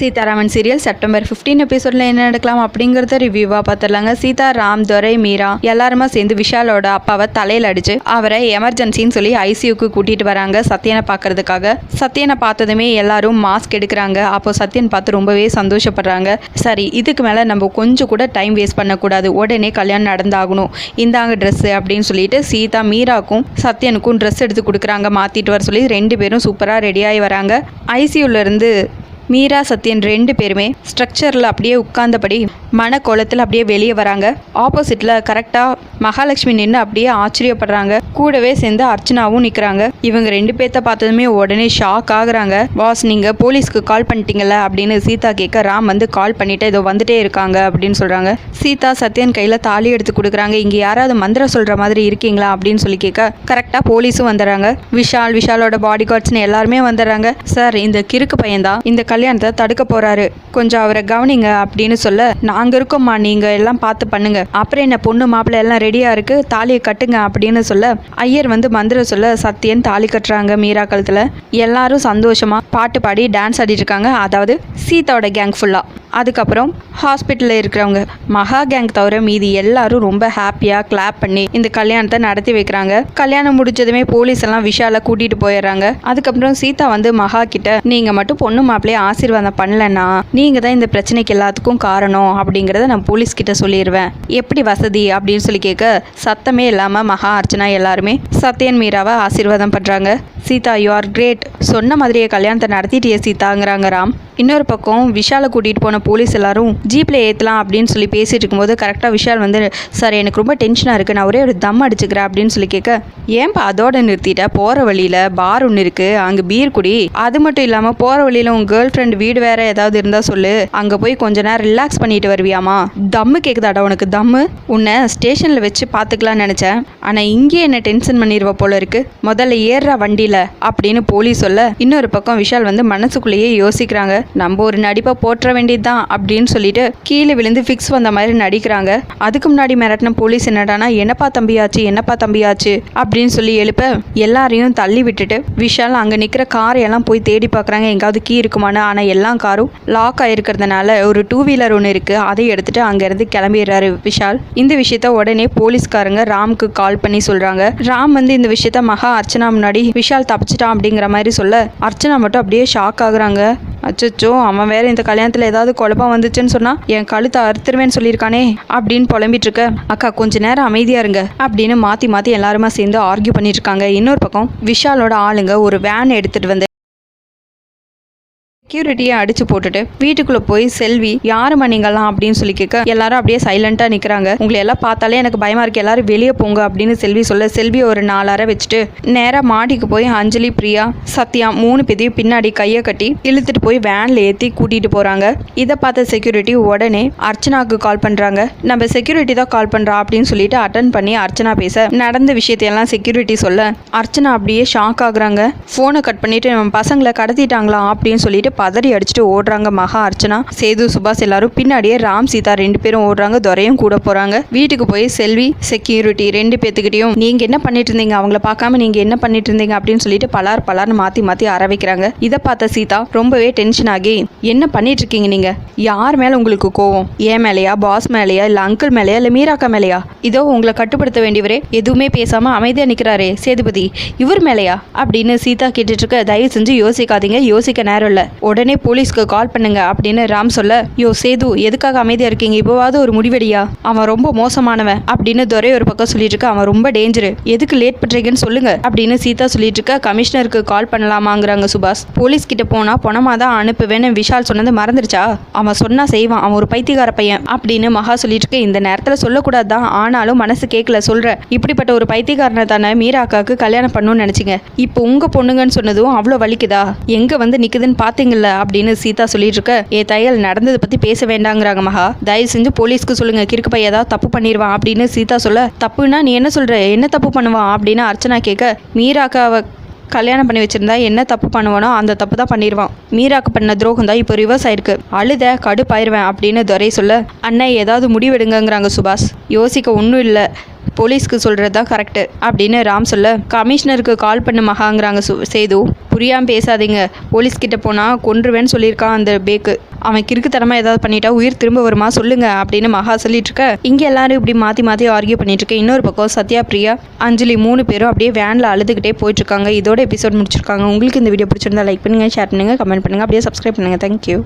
Sitharaman serial September 15 எபிசோட்ல என்ன நடக்கலாம் அப்படிங்கறத ரிவ்யூவா பார்த்துடலாங்க சீதா ராம் துரை மீரா எல்லாருமா சேர்ந்து விஷாலோட அப்பாவை தலையில அடிச்சு அவரை எமர்ஜென்சின்னு சொல்லி ஐசியூக்கு கூட்டிட்டு வராங்க சத்யனை பார்க்கறதுக்காக சத்யனை பார்த்ததுமே எல்லாரும் மாஸ்க் எடுக்கிறாங்க. அப்போ சத்யன் பார்த்து ரொம்பவே சந்தோஷப்படுறாங்க. சரி இதுக்கு மேல நம்ம கொஞ்சம் கூட டைம் வேஸ்ட் பண்ணக்கூடாது. உடனே கல்யாணம் நடந்தாகணும். இந்தாங்க ட்ரெஸ் அப்படின்னு சொல்லிட்டு சீதா மீராக்கும் சத்யனுக்கும் ட்ரெஸ் எடுத்து கொடுக்குறாங்க. மாத்திட்டு வர சொல்லி ரெண்டு பேரும் சூப்பரா ரெடியாகி வராங்க. ஐசியூல இருந்து மீரா சத்யன் ரெண்டு பேருமே ஸ்ட்ரக்சரில் அப்படியே உட்கார்ந்தபடி மன கோலத்தில் அப்படியே வெளியே வராங்க. ஆப்போசிட்டில் கரெக்டாக மகாலட்சுமி நின்று அப்படியே ஆச்சரியப்படுறாங்க. கூடவே சேர்ந்து அர்ச்சனாவும் நிற்கிறாங்க இவங்க ரெண்டு பேர்த்த பார்த்ததுமே உடனே ஷாக் ஆகுறாங்க. பாஸ் நீங்கள் போலீஸ்க்கு கால் பண்ணிட்டீங்கல்ல? அப்படின்னு சீதா கேட்க ராம் வந்து கால் பண்ணிட்டு இதோ வந்துட்டே இருக்காங்க அப்படின்னு சொல்கிறாங்க சீதா சத்யன் கையில் தாலி எடுத்து கொடுக்குறாங்க. இங்கே யாராவது மந்திரம் சொல்கிற மாதிரி இருக்கீங்களா? அப்படின்னு சொல்லி கேட்க கரெக்டாக போலீஸும் வந்துடுறாங்க. விஷால் விஷாலோட பாடி கார்ட்ஸ்னு எல்லாருமே வந்துடுறாங்க. சார் இந்த கிறுக்கு பையன்தான். இந்த கல்யாணத்தை தடுக்க போறாரு. கொஞ்சம் அவரை கவனிங்க அப்படின்னு சொல்ல நான் அங்கே இருக்கோம்மா நீங்க எல்லாம் பார்த்து பண்ணுங்க. அப்புறம் என்ன பொண்ணு மாப்பிள்ளை எல்லாம் ரெடியா இருக்கு? தாலியை கட்டுங்க அப்படின்னு சொல்ல ஐயர் வந்து மந்திரம் சொல்ல சத்தியன் தாலி கட்டுறாங்க மீரா கழுத்துல. எல்லாரும் சந்தோஷமா பாட்டு பாடி டான்ஸ் ஆடிட்டு இருக்காங்க. அதாவது சீதாவோட கேங் ஃபுல்லா அதுக்கப்புறம் ஹாஸ்பிட்டலில் இருக்கிறவங்க. மகா கேங் தவிர மீதி எல்லாரும் ரொம்ப ஹாப்பியாக கிளாப் பண்ணி இந்த கல்யாணத்தை நடத்தி வைக்கிறாங்க. கல்யாணம் முடிச்சதுமே போலீஸ் எல்லாம் விஷால கூட்டிட்டு போயிடுறாங்க. அதுக்கப்புறம் சீதா வந்து மகா கிட்ட நீங்க மட்டும் பொண்ணு மாப்பிள்ளைய ஆசீர்வாதம் பண்ணலன்னா நீங்க தான் இந்த பிரச்சனைக்கு எல்லாத்துக்கும் காரணம் அப்படிங்கிறத நான் போலீஸ் கிட்ட சொல்லிடுவேன் எப்படி வசதி? அப்படின்னு சொல்லி கேட்க சத்தமே இல்லாம மகா அர்ச்சனா எல்லாருமே சத்யன் மீராவை ஆசீர்வாதம் பண்றாங்க. சீதா யூ ஆர் கிரேட் சொன்ன மாதிரியே கல்யாணத்தை நடத்திட்டே சீதாங்கிறாங்க ராம். இன்னொரு பக்கம் விஷாலை கூட்டிகிட்டு போன போலீஸ் எல்லாரும் ஜீப்பில் ஏற்றலாம் அப்படின்னு சொல்லி பேசிட்டு இருக்கும்போது கரெக்டாக விஷால் வந்து சார் எனக்கு ரொம்ப டென்ஷனாக இருக்குது நான் ஒரே ஒரு தம் அடிச்சுக்கிறேன் அப்படின்னு சொல்லி கேட்க ஏன்பா அதோட நிறுத்திட்ட? போகிற வழியில் பார் ஒன்று இருக்குது அங்கே பீர் குடி. அது மட்டும் இல்லாமல் போகிற வழியில் உன் கேர்ள் ஃப்ரெண்ட் வீடு வேற ஏதாவது இருந்தால் சொல்லு. அங்கே போய் கொஞ்ச நேரம் ரிலாக்ஸ் பண்ணிட்டு வருவியாமா தம்மு கேட்குதாடா உனக்கு தம்மு உன்னை ஸ்டேஷனில் வச்சு பார்த்துக்கலாம்னு நினச்சேன். ஆனால் இங்கே என்ன டென்ஷன் பண்ணிடுவ போல இருக்கு. முதல்ல ஏறுறா வண்டியில் அப்படின்னு போலீஸ் சொல்ல இன்னொரு பக்கம் விஷால் வந்து மனசுக்குள்ளேயே யோசிக்கிறாங்க. நம்ம ஒரு நடிப்பை போற்ற வேண்டியதுதான் அப்படின்னு சொல்லிட்டு கீழே விழுந்து ஃபிக்ஸ் வந்த மாதிரி நடிக்கிறாங்க. அதுக்கு முன்னாடி மிரட்டின போலீஸ் என்னடானா என்னப்பா தம்பியாச்சு என்னப்பா தம்பியாச்சு? அப்படின்னு சொல்லி எழுப்ப எல்லாரையும் தள்ளி விட்டுட்டு விஷால் அங்கே நிற்கிற காரை எல்லாம் போய் தேடி பார்க்குறாங்க எங்காவது கீ இருக்குமான்னு. ஆனால் எல்லா காரும் லாக் ஆகிருக்கிறதுனால ஒரு டூ வீலர் ஒன்று இருக்குது அதை எடுத்துட்டு அங்கேருந்து கிளம்பிடுறாரு விஷால். இந்த விஷயத்த உடனே போலீஸ்காரங்க ராம்க்கு கால் பண்ணி சொல்கிறாங்க ராம் வந்து இந்த விஷயத்த மகா அர்ச்சனா முன்னாடி விஷால் தப்பிச்சிட்டான் அப்படிங்கிற மாதிரி சொல்ல அர்ச்சனா மட்டும் அப்படியே ஷாக் ஆகுறாங்க. அச்சச்சோ அவன் வேற இந்த கல்யாணத்தில் ஏதாவது குழப்பம் வந்துச்சுன்னு சொன்னா என் கழுத்தை அறுத்துருவேன்னு சொல்லியிருக்கானே அப்படின்னு புலம்பிட்டு இருக்க அக்கா கொஞ்ச நேரம் அமைதியா இருங்க அப்படின்னு மாத்தி மாத்தி எல்லாருமா சேர்ந்து ஆர்கியூ பண்ணிட்டு இருக்காங்க இன்னொரு பக்கம் விஷாலோட ஆளுங்க ஒரு வேன் எடுத்துட்டு வந்து செக்யூரிட்டியை அடிச்சு போட்டுட்டு வீட்டுக்குள்ள போய் செல்வி யாரும்மா நீங்கலாம் அப்படின்னு சொல்லி கேட்க எல்லாரும் அப்படியே சைலண்டா நிக்கிறாங்க. உங்களை எல்லாம் பார்த்தாலே எனக்கு பயமா இருக்கு. எல்லாரும் வெளியே போங்க அப்படின்னு செல்வி சொல்ல செல்வி ஒரு நாலார வச்சுட்டு நேரா மாடிக்கு போய் அஞ்சலி பிரியா சத்யா மூணு பேத்தையும் பின்னாடி கையை கட்டி இழுத்துட்டு போய் வேன்ல ஏத்தி கூட்டிட்டு போறாங்க. இதை பார்த்த செக்யூரிட்டி உடனே அர்ச்சனாக்கு கால் பண்றாங்க. நம்ம செக்யூரிட்டி தான் கால் பண்றா? அப்படின்னு சொல்லிட்டு அட்டன் பண்ணி அர்ச்சனா பேச நடந்த விஷயத்தையெல்லாம் செக்யூரிட்டி சொல்ல. அர்ச்சனா அப்படியே ஷாக் ஆகுறாங்க. ஃபோனை கட் பண்ணிட்டு நம்ம பசங்களை கடத்திட்டாங்களா? அப்படின்னு சொல்லிட்டு பதறி அடிச்சுட்டு ஓடுறாங்க மகா அர்ச்சனா சேது சுபாஷ் எல்லாரும். பின்னாடியே ராம் சீதா ரெண்டு பேரும் ஓடுறாங்க துரையும் கூட போறாங்க. வீட்டுக்கு போய் செல்வி செக்யூரிட்டி ரெண்டு பேத்துக்கிட்டையும் நீங்க என்ன பண்ணிட்டு இருந்தீங்க? அவங்கள பார்க்காம நீங்க என்ன பண்ணிட்டு இருந்தீங்க? அப்படின்னு சொல்லிட்டு பலார் பலார்னு மாத்தி மாத்தி அற இதை பார்த்த சீதா ரொம்பவே டென்ஷன் ஆகி என்ன பண்ணிட்டு இருக்கீங்க நீங்க? யார் மேல உங்களுக்கு கோவம்? ஏன் மேலையா? பாஸ் மேலையா? இல்ல அங்கிள் மேலையா? இல்ல மீராக்கா மேலையா? இதோ உங்களை கட்டுப்படுத்த வேண்டியவரே எதுவுமே பேசாம அமைதியா நிக்கிறாரே சேதுபதி இவர் மேலையா? அப்படின்னு சீதா கேட்டுட்டு இருக்க தயவு செஞ்சு யோசிக்காதீங்க யோசிக்க நேரம் இல்ல. உடனே போலீஸ்க்கு கால் பண்ணுங்க அப்படின்னு ராம் சொல்ல யோ சேது எதுக்காக அமைதியா இருக்கீங்க? இப்போவாவது ஒரு முடிவெடியா? அவன் ரொம்ப மோசமானவன் அப்படின்னு துரை ஒரு பக்கம் சொல்லிட்டு இருக்க. அவன் ரொம்ப டேஞ்சரு எதுக்கு லேட் பண்றீங்கன்னு சொல்லுங்க அப்படின்னு சீதா சொல்லிட்டு இருக்க. கமிஷனருக்கு கால் பண்ணலாமாங்கிறாங்க சுபாஷ். போலீஸ் கிட்ட போனா பணமா தான் அனுப்புவேன்னு விஷால் சொன்னது மறந்துடுச்சா அவன் சொன்னா செய்வான். அவன் ஒரு பைத்தியக்கார பையன் அப்படின்னு மகா சொல்லிட்டு இருக்க. இந்த நேரத்துல சொல்லக்கூடாது தான். ஆனாலும் மனசு கேட்கல சொல்ற. இப்படிப்பட்ட ஒரு பைத்தியக்காரனை தானே மீரா அக்காவுக்கு கல்யாணம் பண்ணணும்னு நினைச்சிங்க. இப்போ உங்க பொண்ணுங்கன்னு சொன்னதும் அவ்வளோ வலிக்குதா? எங்க வந்து நிக்குதுன்னு பாத்தீங்கல்ல அப்படின்னு சீதா சொல்லிட்டு இருக்க. ஏ தையல் நடந்ததை பத்தி பேச வேண்டாங்கிறாங்க மகா. தயவு செஞ்சு போலீஸ்க்கு சொல்லுங்க. கிறுக்கு பையன் ஏதாவது தப்பு பண்ணிடுவான் அப்படின்னு சீதா சொல்ல. தப்புன்னா நீ என்ன சொல்ற? என்ன தப்பு பண்ணுவான்? அப்படின்னு அர்ச்சனா கேட்க. மீராக்காவை கல்யாணம் பண்ணி வச்சிருந்தா என்ன தப்பு பண்ணுவானோ அந்த தப்பு தான் பண்ணிடுவான் மீராக்கு பண்ண துரோகம் தான் இப்போ ரிவர்ஸ் ஆயிருக்கு. அழுத கடுப்பாயிருவேன் அப்படின்னு துரை சொல்ல. அண்ணன் ஏதாவது முடிவெடுங்கிறாங்க சுபாஷ். யோசிக்க ஒன்றும் இல்லை. போலீஸ்க்கு சொல்கிறது தான் கரெக்டு அப்படின்னு ராம் சொல்ல. கமிஷனருக்கு கால் பண்ண மகாங்கிறாங்க சு சேது. புரியாமல் பேசாதீங்க. போலீஸ்கிட்ட போனால் கொன்றுவேன்னு சொல்லியிருக்கான் அந்த பேக்கு. அவன் கிறுக்குத்தனமாக ஏதாவது பண்ணிட்டா உயிர் திரும்ப வருமா? சொல்லுங்க அப்படின்னு மகா சொல்லிட்டு இருக்க இங்கே எல்லாரும் இப்படி மாற்றி மாற்றி ஆர்கியூ பண்ணிட்டு இருக்க இன்னொரு பக்கம் சத்யா பிரியா அஞ்சலி மூணு பேரும் அப்படியே வேனில் அழுதுகிட்டே போயிட்டு இருக்காங்க இதோட எபிசோட் முடிச்சிருக்காங்க. உங்களுக்கு இந்த வீடியோ பிடிச்சிருந்தா லைக் பண்ணுங்கள் ஷேர் பண்ணுங்கள் கமெண்ட் பண்ணுங்கள் அப்படியே சப்ஸ்கிரைப் பண்ணுங்கள் தேங்க்யூ